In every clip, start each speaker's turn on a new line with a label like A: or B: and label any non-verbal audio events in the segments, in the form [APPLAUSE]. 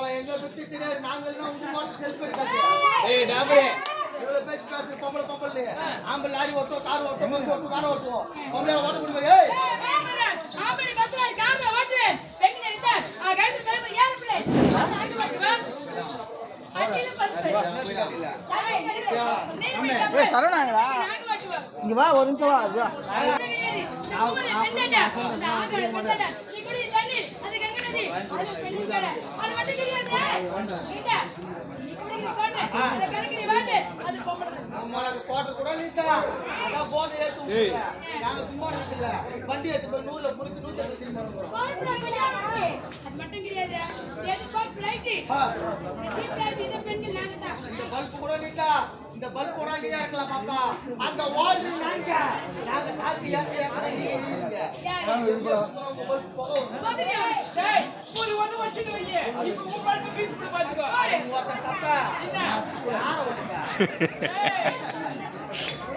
A: அவளை எங்க பத்தி தெரியாது. நாங்கள் தான் உங்க மாட்டு செல்ஃப் எடுக்காது
B: ஏய் டாபரே.
A: இவ்வளவு பேசி பேசி பொம்பளை பொம்பளை. ஆம்பளை லாரி ஓட்டுவோம் கார் ஓட்டுவோம் பஸ் ஓட்டுவோம் கார் ஓட்டுவோம். பொம்பளை ஓட்ட முடியுமா? ஏய்.
C: ஆம்பளை பஸ்ல கார்ல ஓட்டுவேன் பெண்ணு எடுத்தா ஆ கைது பெருமை ஏறு பிள்ளை. அது ஆகி ஓட்டுவேன் அடியில பத்து
D: ஏய் சரவணாங்கடா இங்க வா ஒரு நிமிஷம் வா
A: கோட்டை கூட நீட்டா அதான் போதை ஏத்து. நாங்க சும்மா நிக்கல வண்டி ஏத்து போய் நூறுல புடிச்சு நூத்தி எட்டு திரும்பி வருவோம் இந்த பல்பு கூட நீட்டா இந்த பல்பு கூட நீயா இருக்கலாம் பாப்பா அந்த வால் நாங்க நாங்க சாத்தி ஏத்தி ஏத்தி
B: டேய் ஒரு ஒண்ணு வச்சிட்டு வையே இப்போ உன் பாட்டு பீஸ் பண்ணி பாத்துக்கோ
A: ஒருத்தன் சத்தா
B: என்ன
A: யாரை ஓட்டுங்க
B: ஏய்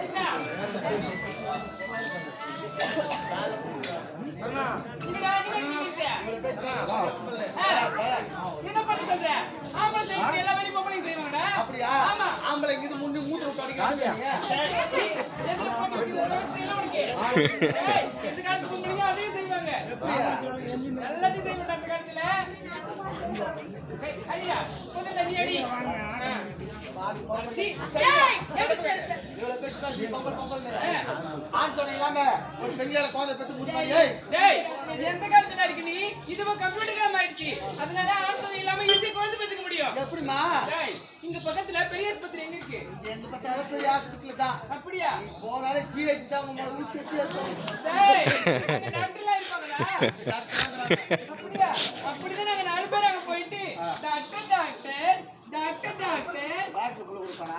B: என்ன ஆமா சரி எல்லா வேலையும் பொம்பளை செய்வாங்கடா.
A: அப்படியா?
B: ஆமா.
A: ஆம்பளை இங்கிட்டு முன்னு மூட்டு விட்டு அடிக்கிறாங்க
B: எல்லாம் இந்த காலத்து பொம்பளைங்க அதையும் செய்வாங்க. எல்லாத்தையும் செய்ய மாட்டாங்க அந்த காலத்துல. ஏய், ஐயா முதல்ல நீ அடி. ஆ. சீ,
A: இவ்வளவு பேச்சு பேசி பொம்பளை பொம்பளை ஆண் துணை இல்லாம ஒரு பெண்களை குழந்தை பெற்று முடியுமா ஏய்
B: டேய் இது எந்த காலத்துல இருக்கு நீ இதுவும் கம்ப்யூட்டர் கிராம் ஆயிடுச்சு அதனால ஆண்கள் இல்லாம ஈஸி குழந்தை பெற்றுக்க முடியும்
A: எப்படிமா
B: டேய் இங்க பக்கத்துல பெரிய ஆஸ்பத்திரி எங்க
A: ஹாஸ்பிட்டல் தான்
B: அப்படியா?
A: போனாலே ஜிஹெச் தான் உங்க ஊசி எடுத்து ஏத்துவோம்.
B: டேய் அங்க டாக்டர்லாம் இருப்பாங்களா அப்படியா? அப்படிதான் நாங்க நாலு பேர் அங்க போயிட்டு doctor doctor doctor doctor.
A: Doctor கொடுப்பானா?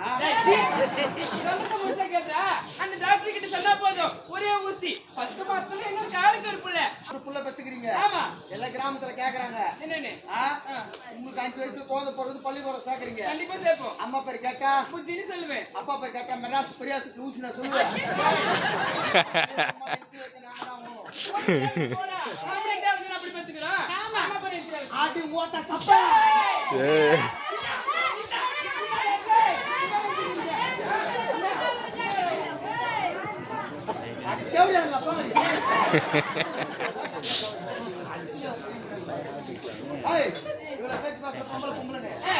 B: கேட்டா அந்த டாக்டர் கிட்ட சொன்னா போதும். ஒரே ஊசி. பத்து மாசத்துல எங்க காலுக்கு ஒரு புள்ள.
A: ஒரு புள்ள பெத்துக்கிறீங்க.
B: ஆமா.
A: எல்லா கிராமத்துல கேக்குறாங்க.
B: என்னன்னு?
A: உங்களுக்கு அஞ்சு வயசுல குழந்தை பிறகு பள்ளிக்கூடம் சேர்க்கறீங்க.
B: கண்டிப்பா சேர்ப்போம்.
A: அம்மா பேர் கேட்டா?
B: புஜ்ஜின்னு சொல்லுவேன்.
A: அப்பா பேர் கேட்டா மெட்ராஸ் ஊசி நான் சொல்லுவேன். [LAUGHS]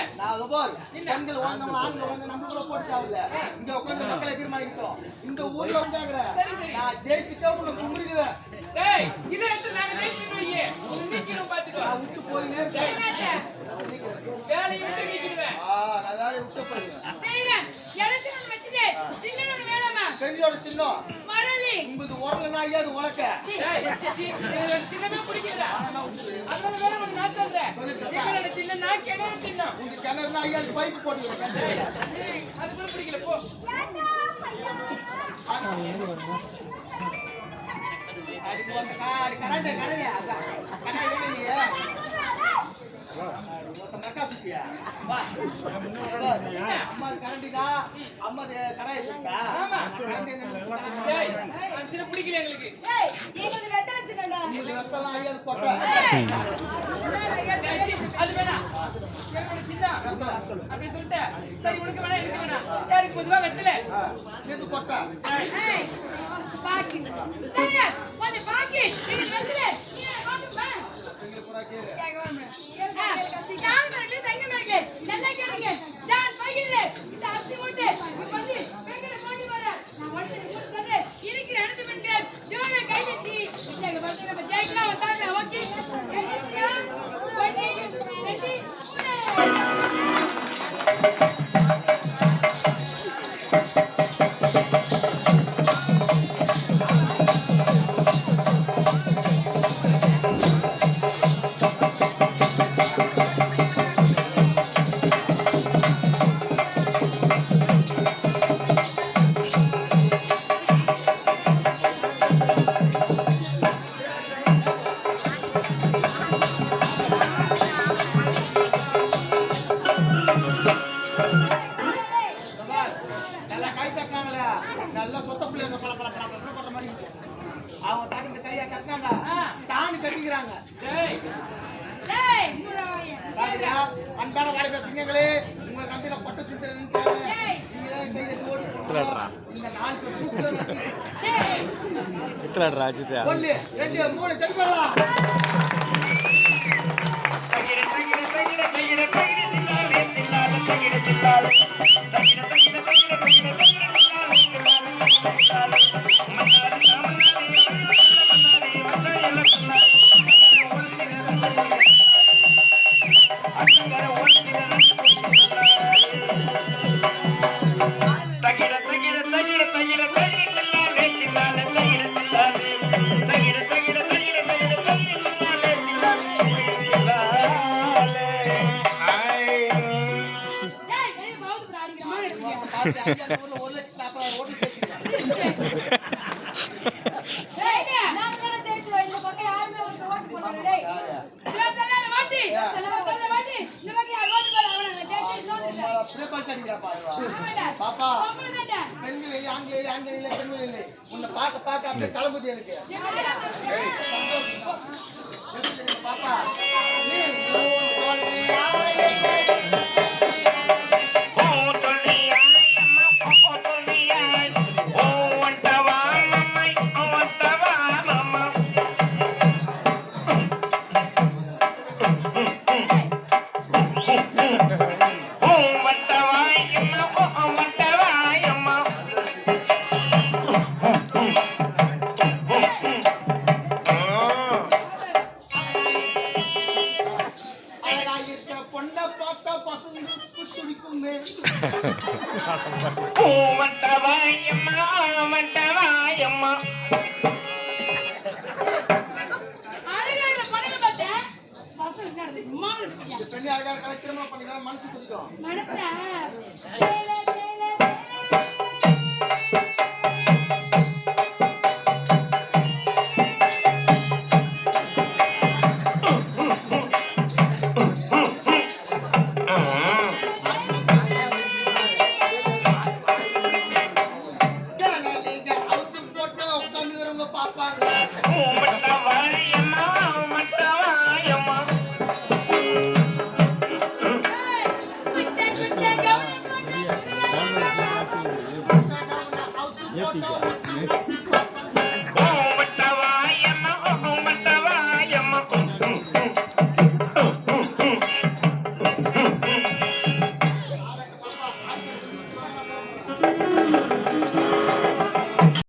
A: பெண்கள் வாழ்ந்தவங்க, ஆண்கள் வந்து நம்மளுக்குள்ள போட்டு தேவையில்ல. இங்க உட்கார்ந்து மக்களை தீர்மானிக்கட்டும். இந்த ஊர்ல வந்தாங்கற, நான் ஜெயிச்சுட்டா உன்னை கும்பிடுவேன்.
B: டேய் இதை எடுத்து நாங்க ஜெயிச்சுட்டு வையே உன்னை நீக்கிரும் பாத்துக்கோ
A: நான் விட்டு போயினே இருக்கேன்.
B: வேலையை விட்டு நீக்கிடுவேன்
A: ஆ, பெண்களோட சின்னம். உங்களுது உரலனா ஐயா அது உனக்க
B: சின்னமே பிடிக்கல அதனால வேற ஒண்ணு நான் சொல்றேன். எங்களோட சின்ன நான் கிணறு சின்னம்.
A: உங்க கிணறுனா ஐயா அது போட்டு
B: டேய், அது கூட பிடிக்கல போ.
A: அது அந்த காடி கரண்டே கரண்டே. அதான். கண்ணா இல்லை நீ சுத்தியா அம்மா அது கரண்டிதா அம்மா அது சுத்தா கரண்டி
B: பிடிக்கல எங்களுக்கு
A: வெத்தலாம் ஐயா கொட்டை
B: அது அப்படி சொல்லிட்டு சரி உனக்கு வேணா எனக்கு வேணாம் யாருக்கு பொதுவா வெத்தல
A: ஆ, கொட்டை அவங்க தட்டி இந்த கையை கட்டினாங்க. சாணி கட்டிக்கிறாங்க.
B: டேய்
C: டேய் மூணாவது பாத்தியா? அன்பான வாலிப சிங்கங்களே, உங்க கம்பியில பட்டு சிந்தனை நினைச்சாரு. நீங்க தான் இந்த கையை ஓட்டு போடணும். இந்த நாலு பேர் பாப்பா. பெண்கள் இல்லை ஆண்கள் இல்லை ஆண்கள் இல்லை பெண்கள் இல்லை உன்னை பார்க்க பார்க்க அப்படியே கிளம்புது எனக்கு பாப்பா திருமணம் பண்ணிக்கலாம் மனசு துடிக்கும்
A: மனசா? சேல,